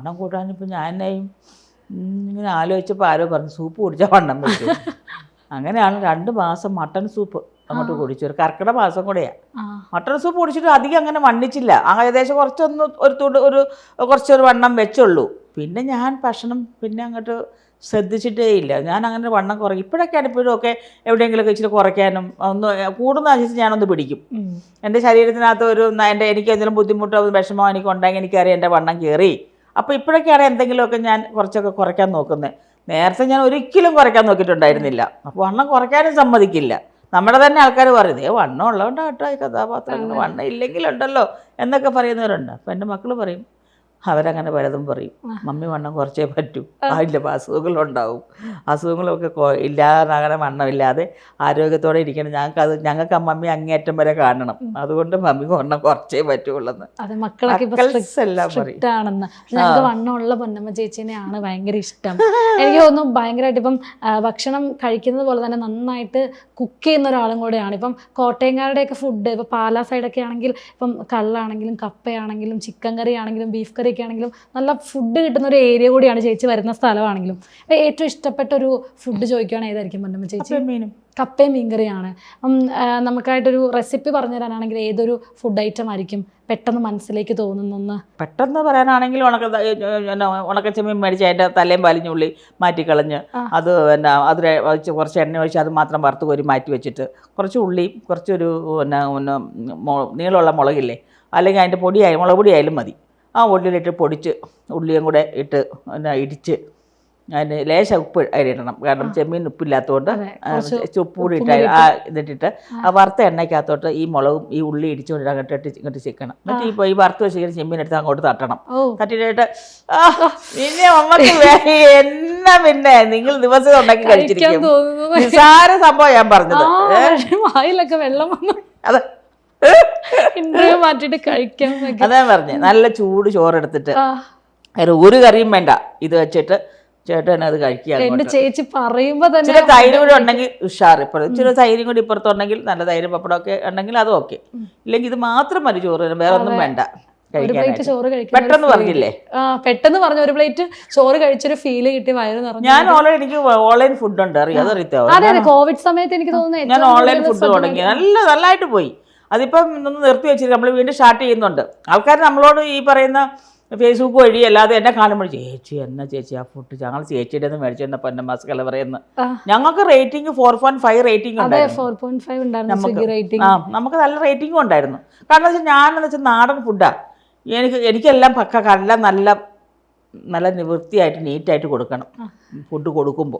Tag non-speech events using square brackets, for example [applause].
വണ്ണം കൂട്ടാനിപ്പോൾ ഞാനെയും ഇങ്ങനെ ആലോചിച്ചപ്പോൾ ആരോ പറഞ്ഞു സൂപ്പ് കുടിച്ചാൽ വണ്ണം വെച്ചു [laughs] അങ്ങനെയാണ് രണ്ട് മാസം മട്ടൺ സൂപ്പ് അങ്ങോട്ട് കുടിച്ചു. ഒരു കർക്കിടക മാസം കൂടെയാണ് മട്ടൺ സൂപ്പ് കുടിച്ചിട്ട് അധികം അങ്ങനെ വണ്ണിച്ചില്ല. ആ ഏകദേശം കുറച്ചൊന്ന് ഒരു തുണ്ട് ഒരു കുറച്ചൊരു വണ്ണം വെച്ചുള്ളൂ. പിന്നെ ഞാൻ ഭക്ഷണം പിന്നെ അങ്ങോട്ട് ശ്രദ്ധിച്ചിട്ടേ ഇല്ല. ഞാൻ അങ്ങനെ വണ്ണം കുറയ്ക്കും ഇപ്പോഴൊക്കെയാണ് ഇപ്പോഴും ഒക്കെ എവിടെയെങ്കിലുമൊക്കെ ഇച്ചിരി കുറയ്ക്കാനും ഒന്ന് കൂടുന്ന ആശിച്ച് ഞാനൊന്ന് പിടിക്കും. എന്റെ ശരീരത്തിനകത്ത് ഒരു എന്റെ എനിക്ക് എന്തെങ്കിലും ബുദ്ധിമുട്ടോ വിഷമോ എനിക്ക് ഉണ്ടെങ്കിൽ എനിക്കറിയാം എന്റെ വണ്ണം കയറി. അപ്പോൾ ഇപ്പോഴൊക്കെയാണ് എന്തെങ്കിലുമൊക്കെ ഞാൻ കുറച്ചൊക്കെ കുറയ്ക്കാൻ നോക്കുന്നത് നേരത്തെ ഞാൻ ഒരിക്കലും കുറയ്ക്കാൻ നോക്കിയിട്ടുണ്ടായിരുന്നില്ല. അപ്പോൾ വണ്ണം കുറയ്ക്കാനും സമ്മതിക്കില്ല. നമ്മുടെ തന്നെ ആൾക്കാർ പറയുന്നത് ഏ വണ്ണം ഉള്ളതുകൊണ്ടാട്ടോ ഈ കഥാപാത്രങ്ങൾ വണ്ണം ഇല്ലെങ്കിലുണ്ടല്ലോ എന്നൊക്കെ പറയുന്നവരുണ്ട്. അപ്പോൾ എന്റെ മക്കൾ പറയും അവരങ്ങനെ പലതും പറയും. മമ്മി വണ്ണം കുറച്ചേ പറ്റൂ. അതില്ല അസുഖങ്ങളുണ്ടാവും. അസുഖങ്ങളൊക്കെ ഇല്ലാതെ അങ്ങനെ വണ്ണമില്ലാതെ ആരോഗ്യത്തോടെ ഇരിക്കണം. ഞങ്ങൾക്ക് അത് ഞങ്ങൾക്ക് ആ മമ്മി അങ്ങേറ്റം വരെ കാണണം. അതുകൊണ്ട് മമ്മി വണ്ണം കുറച്ചേ പറ്റുള്ളൂ വണ്ണമുള്ള പൊന്നമ്മ ചേച്ചീനെയാണ് ഭയങ്കര ഇഷ്ടം. എനിക്ക് തോന്നുന്നു ഭയങ്കരമായിട്ട് ഇപ്പം ഭക്ഷണം കഴിക്കുന്നത് പോലെ തന്നെ നന്നായിട്ട് കുക്ക് ചെയ്യുന്ന ഒരാളും കൂടെയാണ്. ഇപ്പം കോട്ടയംകാരുടെയൊക്കെ ഫുഡ് ഇപ്പം പാലാ സൈഡൊക്കെ ആണെങ്കിൽ ഇപ്പം കള്ളാണെങ്കിലും കപ്പയാണെങ്കിലും ചിക്കൻ കറി ആണെങ്കിലും ബീഫ് കറി ഒക്കെ ആണെങ്കിലും നല്ല ഫുഡ് കിട്ടുന്ന ഒരു ഏരിയ കൂടിയാണ് ചേച്ചി വരുന്ന സ്ഥലമാണെങ്കിലും. ഏറ്റവും ഇഷ്ടപ്പെട്ട ഒരു ഫുഡ് ചോദിക്കുകയാണെങ്കിൽ ഏതായിരിക്കും പൊന്നമ്മ ചേച്ചി? കപ്പയും മീനും. കപ്പയും മീൻകറിയാണ് നമുക്കായിട്ടൊരു റെസിപ്പി പറഞ്ഞു തരാനാണെങ്കിൽ ഏതൊരു ഫുഡ് ഐറ്റം ആയിരിക്കും പെട്ടെന്ന് മനസ്സിലേക്ക് തോന്നുന്നൊന്ന് പെട്ടെന്ന് പറയാനാണെങ്കിൽ ഉണക്ക ഉണക്കച്ചമ്മീൻ മേടിച്ച് അതിന്റെ തലയും വലിഞ്ഞുള്ളി മാറ്റിക്കളഞ്ഞ് അത് പിന്നെ അത് വെച്ച് കുറച്ച് എണ്ണ ഒഴിച്ച് അത് മാത്രം വറുത്ത് കോരി മാറ്റി വെച്ചിട്ട് കുറച്ച് ഉള്ളിയും കുറച്ചൊരു പിന്നെ നീളമുള്ള മുളകില്ലേ? അല്ലെങ്കിൽ അതിന്റെ പൊടിയായാലും മുളക് പൊടിയായാലും മതി. ആ ഉള്ളിലിട്ട് പൊടിച്ച് ഉള്ളിയും കൂടെ ഇട്ട് പിന്നെ ഇടിച്ച് അതിന് ലേശ ഉപ്പ് അതിലിടണം കാരണം ചെമ്മീൻ ഉപ്പില്ലാത്തതുകൊണ്ട് ഉപ്പ് കൂടി ഇട്ട് ആ ഇതിട്ടിട്ട് ആ. വറുത്ത എണ്ണയ്ക്കകത്തോട്ട് ഈ മുളകും ഈ ഉള്ളി ഇടിച്ചുകൊണ്ട് അങ്ങോട്ട് ഇട്ട് ഇങ്ങോട്ട് ചിക്കണം. എന്നിട്ട് ഇപ്പോൾ ഈ വറുത്ത് വെച്ചിരിക്കുന്ന ചെമ്മീൻ എടുത്ത് അങ്ങോട്ട് തട്ടണം. തട്ടിയിട്ട് ആ പിന്നെ അമ്മയ്ക്ക് [laughs] എന്നാ പിന്നെ നിങ്ങൾ ദിവസം ഉണ്ടാക്കി കഴിച്ചിരിക്കും. നിസാര സംഭവം ഞാൻ പറഞ്ഞത്. വായിലൊക്കെ വെള്ളം വന്നു. അതെ ഇന്റർവ്യൂ മാറ്റിട്ട് കഴിക്കാൻ. അതാ പറഞ്ഞേ. നല്ല ചൂട് ചോറെടുത്തിട്ട്. ആ, ഒരു കറിയും വേണ്ട. ഇത് വെച്ചിട്ട് ചേട്ടൻ അത് കഴിക്കുക എന്റെ ചേച്ചി പറയുമ്പോ തന്നെ ഇച്ചിരി തൈര് കൂടി ഉണ്ടെങ്കിൽ ഉഷാർ ഇപ്പോഴും ചില തൈരും കൂടി ഇപ്പുറത്തുണ്ടെങ്കിൽ നല്ല തൈര് പപ്പടം ഒക്കെ ഉണ്ടെങ്കിൽ അത് ഓക്കെ. ഇല്ലെങ്കിൽ ഇത് മാത്രം മതി ചോറ് വേറെ ഒന്നും വേണ്ട ഒരു പ്ലേറ്റ് ചോറ് കഴിക്കുന്ന പെട്ടെന്ന് പറഞ്ഞില്ലേ? ആ പെട്ടെന്ന് പറഞ്ഞു ഒരു പ്ലേറ്റ് ചോറ് കഴിച്ചൊരു ഫീൽ കിട്ടി വയറ് നിറഞ്ഞു ഞാൻ ഓൺലൈൻ എനിക്ക് ഓൺലൈൻ ഫുഡ് ഉണ്ട്. അറിയാം? അതറിയാവോ അതെ അതെ കോവിഡ് സമയത്ത് എനിക്ക് തോന്നുന്നു ഞാൻ ഓൺലൈൻ ഫുഡ് തുടങ്ങി. നല്ല നല്ലതായിട്ട് പോയി. അതിപ്പം ഒന്ന് നിർത്തി വെച്ചിട്ട് നമ്മൾ വീണ്ടും സ്റ്റാർട്ട് ചെയ്യുന്നുണ്ട്. ആൾക്കാർ നമ്മളോട് ഈ പറയുന്ന ഫേസ്ബുക്ക് വഴി അല്ലാതെ എന്നെ കാണുമ്പോൾ ചേച്ചി എന്നാ ചേച്ചി ആ ഫുഡ് ഞങ്ങൾ ചേച്ചിയുടെ നിന്ന് മേടിച്ചിരുന്ന പൊന്നമാസ്കല പറയുന്നത് ആ. ഞങ്ങൾക്ക് rating four point five rating four point five rating ആ നമുക്ക് നല്ല റേറ്റിംഗും ഉണ്ടായിരുന്നു. കാരണം വെച്ചാൽ ഞാനെന്ന് വെച്ചാൽ നാടൻ ഫുഡാണ് എനിക്ക് എനിക്കെല്ലാം പക്ക എല്ലാം നല്ല നല്ല നിവൃത്തിയായിട്ട് നീറ്റായിട്ട് കൊടുക്കണം. ഫുഡ് കൊടുക്കുമ്പോൾ